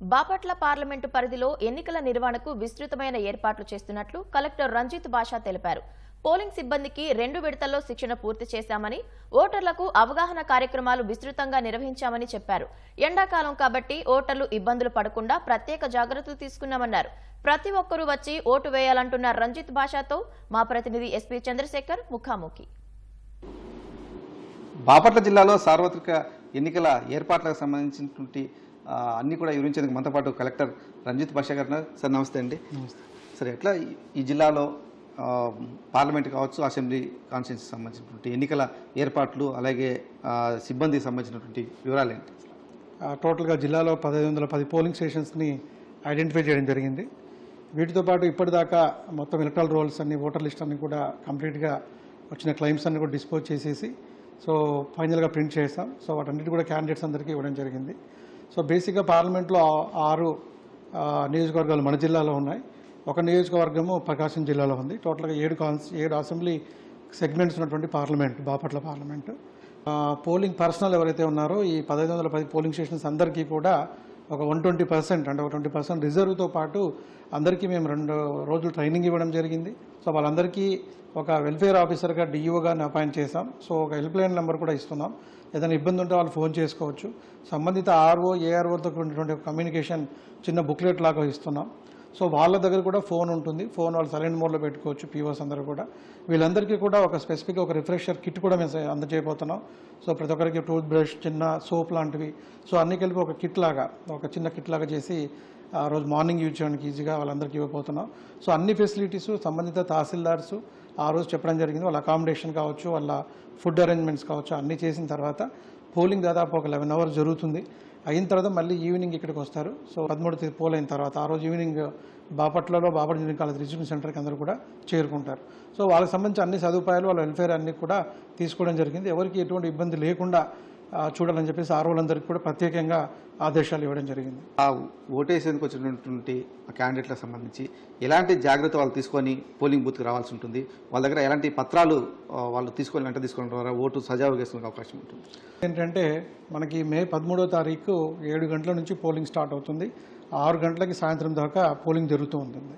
Bapatla parliament పరిధిలో ఎన్నికల నిర్వహణకు విస్తృతమైన ఏర్పాట్లు చేస్తున్నట్లు కలెక్టర్ రంజిత్ బాషా తెలిపారు. పోలింగ్ సిబ్బందికి రెండు విడతల్లో శిక్షణ పూర్తి చేశామని ఓటర్లకు అవగాహన కార్యక్రమాలు విస్తృతంగా నిర్వహించామని చెప్పారు. ఎండాకాలం కాబట్టి ఓటర్లు ఇబ్బందులు పడకుండా ప్రత్యేక జాగ్రత్తలు తీసుకున్నామన్నారు. ప్రతి ఒక్కరూ వచ్చి ఓటు వేయాలంటున్న రంజిత్ బాషాతో మా ప్రతినిధి ఎస్పీ చంద్రశేఖర్ ముఖాముఖి. బాపట్ల జిల్లాలో సార్వత్రిక ఎన్నికల ఏర్పాట్లకు సంబంధించినటువంటి అన్ని కూడా వివరించేందుకు మనతో పాటు కలెక్టర్ రంజిత్ భాషా గారు. సార్ నమస్తే అండి. సరే ఎట్లా ఈ- జిల్లాలో పార్లమెంట్ కావచ్చు అసెంబ్లీ కాన్స్టిట్యూన్సీకి సంబంధించినటువంటి ఎన్నికల ఏర్పాట్లు అలాగే సిబ్బందికి సంబంధించినటువంటి వివరాలు ఏంటి? టోటల్గా జిల్లాలో పదహైదు వందల పది పోలింగ్ స్టేషన్స్ని ఐడెంటిఫై చేయడం జరిగింది. వీటితో పాటు ఇప్పటిదాకా మొత్తం ఎలక్ట్రల్ రోల్స్ అన్ని ఓటర్ లిస్ట్ అన్ని కూడా కంప్లీట్గా వచ్చిన క్లైమ్స్ అన్ని కూడా డిస్పోజ్ చేసేసి సో ఫైనల్గా ప్రింట్ చేస్తాం సో వాటన్నిటి కూడా క్యాండిడేట్స్ అందరికీ ఇవ్వడం జరిగింది. సో బేసిక్గా పార్లమెంట్లో ఆరు నియోజకవర్గాలు మన జిల్లాలో ఉన్నాయి. ఒక నియోజకవర్గము ప్రకాశం జిల్లాలో ఉంది. టోటల్గా ఏడు కాన్స్ ఏడు అసెంబ్లీ సెగ్మెంట్స్ ఉన్నటువంటి parliament Bapatla parliament. Polling personnel ఎవరైతే ఉన్నారో ఈ పదహైదు వందల పది పోలింగ్ స్టేషన్స్ అందరికీ కూడా ఒక వన్ ట్వంటీ పర్సెంట్ అంటే ఒక ట్వంటీ పర్సెంట్ రిజర్వ్తో పాటు అందరికీ మేము రెండు రోజులు ట్రైనింగ్ ఇవ్వడం జరిగింది. సో వాళ్ళందరికీ ఒక వెల్ఫేర్ ఆఫీసర్గా డిఈఓగా అపాయింట్ చేశాం. సో ఒక హెల్ప్ లైన్ నెంబర్ కూడా ఇస్తున్నాం. ఏదైనా ఇబ్బంది ఉంటే వాళ్ళు ఫోన్ చేసుకోవచ్చు. సంబంధిత ఆర్ఓ ఏఆర్ఓతో ఉన్నటువంటి కమ్యూనికేషన్ చిన్న బుక్లెట్ లాగా ఇస్తున్నాం. సో వాళ్ళ దగ్గర కూడా ఫోన్ ఉంటుంది. ఫోన్ వాళ్ళు సైలెంట్ మోడ్లో పెట్టుకోవచ్చు పీఓస్ అందరూ కూడా. వీళ్ళందరికీ కూడా ఒక స్పెసిఫిక్ ఒక రిఫ్రెషర్ కిట్ కూడా మేము అందజేయబోతున్నాం. సో ప్రతి ఒక్కరికి టూత్ బ్రష్ చిన్న సోప్ లాంటివి. సో అన్ని కలిపి ఒక కిట్ లాగా ఒక చిన్న కిట్ లాగా చేసి ఆ రోజు మార్నింగ్ యూజ్ చేయడానికి ఈజీగా వాళ్ళందరికీ ఇవ్వబోతున్నాం. సో అన్ని ఫెసిలిటీస్ సంబంధిత తహసీల్దార్స్ ఆ రోజు చెప్పడం జరిగింది. వాళ్ళ అకామిడేషన్ కావచ్చు వాళ్ళ ఫుడ్ అరేంజ్మెంట్స్ కావచ్చు అన్నీ చేసిన తర్వాత పోలింగ్ దాదాపు ఒక లెవెన్ అవర్స్ జరుగుతుంది. అయిన తర్వాత మళ్ళీ ఈవినింగ్ ఇక్కడికి వస్తారు. సో పదమూడు తేదీ పోల్ అయిన తర్వాత ఆ రోజు ఈవినింగ్ బాపట్లలో బాపట్ల ఇంజనీరింగ్ కాలేజ్ రిజిస్ట్రేషన్ సెంటర్కి అందరూ కూడా చేరుకుంటారు. సో వాళ్ళకి సంబంధించి అన్ని సదుపాయాలు వాళ్ళ వెల్ఫేర్ అన్ని కూడా తీసుకోవడం జరిగింది. ఎవరికి ఎటువంటి ఇబ్బంది లేకుండా చూడాలని చెప్పేసి ఆ రోజులందరికీ కూడా ప్రత్యేకంగా ఆదేశాలు ఇవ్వడం జరిగింది. ఆ ఓటేసేందుకు వచ్చినటువంటి క్యాండిడేట్లకు సంబంధించి ఎలాంటి జాగ్రత్త వాళ్ళు తీసుకొని పోలింగ్ బూత్కి రావాల్సి ఉంటుంది? వాళ్ళ దగ్గర ఎలాంటి పత్రాలు వాళ్ళు తీసుకొని వెంట తీసుకొని ద్వారా ఓటు సజావుగా వేసుకునే అవకాశం ఉంటుంది. ఏంటంటే మనకి మే పదమూడో తారీఖు ఏడు గంటల నుంచి పోలింగ్ స్టార్ట్ అవుతుంది. ఆరు గంటలకి సాయంత్రం దాకా పోలింగ్ జరుగుతూ ఉంటుంది.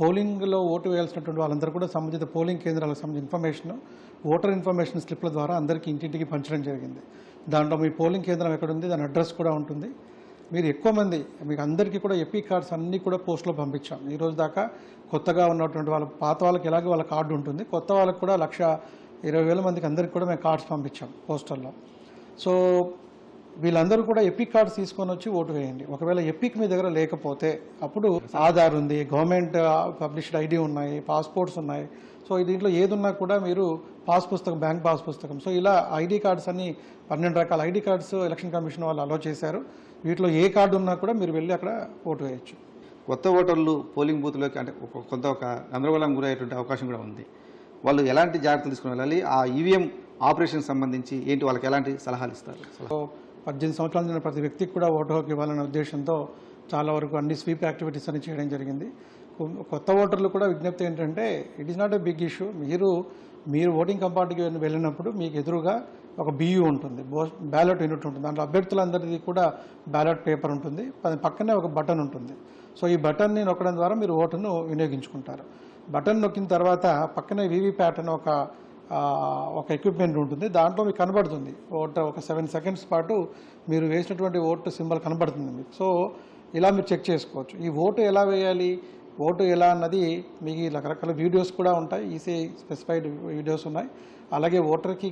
పోలింగ్లో ఓటు వేయాల్సినటువంటి వాళ్ళందరూ కూడా సంబంధిత పోలింగ్ కేంద్రాలకు సంబంధించిన ఇన్ఫర్మేషన్ ఓటర్ ఇన్ఫర్మేషన్ స్లిప్ల ద్వారా అందరికీ ఇంటింటికి పంచడం జరిగింది. దాంట్లో మీ పోలింగ్ కేంద్రం ఎక్కడ ఉంది దాని అడ్రస్ కూడా ఉంటుంది. మీరు ఎక్కువ మంది మీకు అందరికీ కూడా ఎపీ కార్డ్స్ అన్నీ కూడా పోస్ట్లో పంపించాం. ఈ రోజు దాకా కొత్తగా ఉన్నటువంటి వాళ్ళ పాత వాళ్ళకి ఎలాగో వాళ్ళ కార్డు ఉంటుంది. కొత్త వాళ్ళకి కూడా లక్ష ఇరవై వేల మందికి అందరికీ కూడా మేము కార్డ్స్ పంపించాం పోస్టల్లో సో వీళ్ళందరూ కూడా ఎపిక్ కార్డ్స్ తీసుకొని వచ్చి ఓటు వేయండి. ఒకవేళ ఎపిక్ మీ దగ్గర లేకపోతే అప్పుడు ఆధార్ ఉంది గవర్నమెంట్ పబ్లిష్డ్ ఐడి ఉన్నాయి పాస్పోర్ట్స్ ఉన్నాయి. సో దీంట్లో ఏది ఉన్నా కూడా మీరు పాస్ పుస్తకం బ్యాంక్ పాస్ పుస్తకం. సో ఇలా ఐడి కార్డ్స్ అన్ని పన్నెండు రకాల ఐడి కార్డ్స్ ఎలక్షన్ కమిషన్ వాళ్ళు అలో చేశారు. వీటిలో ఏ కార్డు ఉన్నా కూడా మీరు వెళ్ళి అక్కడ ఓటు వేయచ్చు. కొత్త ఓటర్లు పోలింగ్ బూత్లోకి అంటే కొంత ఒక గందరగోళం గురయ్యేటువంటి అవకాశం కూడా ఉంది. వాళ్ళు ఎలాంటి జాగ్రత్తలు తీసుకుని వెళ్ళాలి? ఆ ఈవీఎం ఆపరేషన్ సంబంధించి ఏంటి? వాళ్ళకి ఎలాంటి సలహాలు ఇస్తారు? సో పద్దెనిమిది సంవత్సరాల నిండిన ప్రతి వ్యక్తికి కూడా ఓటు హక్కు ఇవ్వాలనే ఉద్దేశంతో చాలా వరకు అన్ని స్వీప్ యాక్టివిటీస్ అని చేయడం జరిగింది. కొత్త ఓటర్లు కూడా విజ్ఞప్తి ఏంటంటే it is not a big issue మీరు మీరు ఓటింగ్ కంపార్ట్కి వెళ్ళినప్పుడు మీకు ఎదురుగా ఒక బియూ ఉంటుంది. బ్యాలెట్ యూనిట్ ఉంటుంది. దాంట్లో అభ్యర్థులందరిది కూడా బ్యాలెట్ పేపర్ ఉంటుంది. దాని పక్కనే ఒక బటన్ ఉంటుంది. సో ఈ బటన్ని నొక్కడం ద్వారా మీరు ఓటును వినియోగించుకుంటారు. బటన్ నొక్కిన తర్వాత పక్కనే వీవీ ప్యాట్ అని ఒక ఒక ఎక్విప్మెంట్ ఉంటుంది. దాంట్లో మీకు కనబడుతుంది. ఓట్ ఒక సెవెన్ సెకండ్స్ పాటు మీరు వేసినటువంటి ఓటు సింబల్ కనబడుతుంది మీకు. సో ఇలా మీరు చెక్ చేసుకోవచ్చు. ఈ ఓటు ఎలా వేయాలి? ఓటు ఎలా అన్నది మీకు రకరకాల వీడియోస్ కూడా ఉంటాయి. ఈసీ స్పెసిఫైడ్ వీడియోస్ ఉన్నాయి. అలాగే ఓటర్కి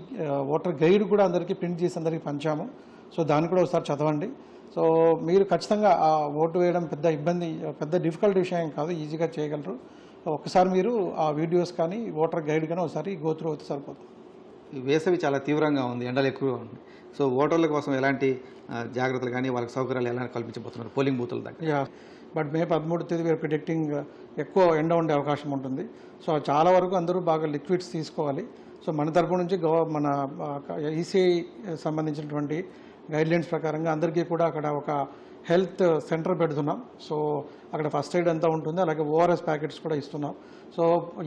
ఓటర్ గైడ్ కూడా అందరికీ ప్రింట్ చేసి అందరికీ పంచాము. సో దాన్ని కూడా ఒకసారి చదవండి. సో మీరు ఖచ్చితంగా ఆ ఓటు వేయడం పెద్ద ఇబ్బంది పెద్ద డిఫికల్ట్ విషయం కాదు. ఈజీగా చేయగలరు. ఒకసారి మీరు ఆ వీడియోస్ కానీ ఓటర్ గైడ్ కానీ ఒకసారి గో త్రూ అయితే సరిపోతుంది. వేసవి చాలా తీవ్రంగా ఉంది ఎండలు ఎక్కువగా ఉంది. సో ఓటర్ల కోసం ఎలాంటి జాగ్రత్తలు కానీ వాళ్ళకి సౌకర్యాలు ఎలా కల్పించబోతున్నారు? పోలింగ్ బూతుల దగ్గర. బట్ మే పదమూడు తేదీ వీఆర్ ప్రిడిక్టింగ్ ఎక్కువ ఎండ ఉండే అవకాశం ఉంటుంది. సో చాలా వరకు అందరూ బాగా లిక్విడ్స్ తీసుకోవాలి. సో మన తరపు నుంచి గవ మన ఈసీఐ సంబంధించినటువంటి గైడ్లైన్స్ ప్రకారంగా అందరికీ కూడా అక్కడ ఒక హెల్త్ సెంటర్ పెడుతున్నాం. సో అక్కడ ఫస్ట్ ఎయిడ్ అంతా ఉంటుంది. అలాగే ఓఆర్ఎస్ ప్యాకెట్స్ కూడా ఇస్తున్నాం. సో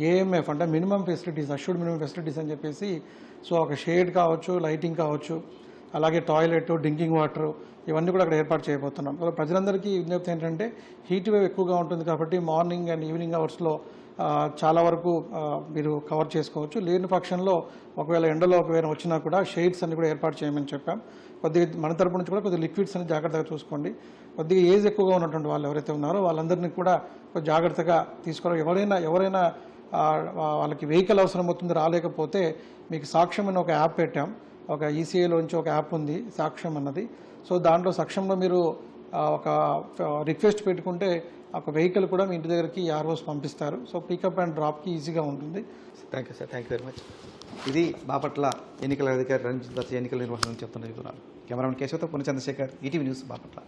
ఏఎంఎఫ్ అంటే minimum facilities assured minimum facilities అని చెప్పేసి సో ఒక షేడ్ కావచ్చు లైటింగ్ కావచ్చు అలాగే టాయిలెట్ డ్రింకింగ్ వాటర్ ఇవన్నీ కూడా అక్కడ ఏర్పాటు చేయబోతున్నాం. ప్రజలందరికీ విజ్ఞప్తి ఏంటంటే హీట్ వేవ్ ఎక్కువగా ఉంటుంది కాబట్టి మార్నింగ్ అండ్ ఈవినింగ్ అవర్స్లో చాలా వరకు మీరు కవర్ చేసుకోవచ్చు. లేని పక్షంలో ఒకవేళ ఎండలో ఒకవేళ వచ్చినా కూడా షేడ్స్ అన్ని కూడా ఏర్పాటు చేయమని చెప్పాం. కొద్దిగా మన తరపు నుంచి కూడా కొద్దిగా లిక్విడ్స్ అని జాగ్రత్తగా చూసుకోండి. కొద్దిగా ఏజ్ ఎక్కువగా ఉన్నటువంటి వాళ్ళు ఎవరైతే ఉన్నారో వాళ్ళందరినీ కూడా కొద్దిగా జాగ్రత్తగా తీసుకోవాలి. ఎవరైనా ఎవరైనా వాళ్ళకి వెహికల్ అవసరం అవుతుంది రాలేకపోతే మీకు సాక్ష్యం అని ఒక యాప్ పెట్టాం. ఒక ఈసీఐలోంచి ఒక యాప్ ఉంది సాక్ష్యం అన్నది. సో దాంట్లో సాక్ష్యంలో మీరు ఒక రిక్వెస్ట్ పెట్టుకుంటే ఒక వెహికల్ కూడా మీ ఇంటి దగ్గరికి ఆర్ఓస్ పంపిస్తారు. సో పికప్ అండ్ డ్రాప్కి ఈజీగా ఉంటుంది. Thank you sir thank you very much ఇది బాపట్ల ఎన్నికల అధికారి రంజిత్ బస్ ఎన్నికల నిర్వహణ చెప్తున్న వివరాలు. కెమెరామెన్ కేశవతో పునచంద్రశేఖర్ ఈటీవీ న్యూస్ బాపట్ల.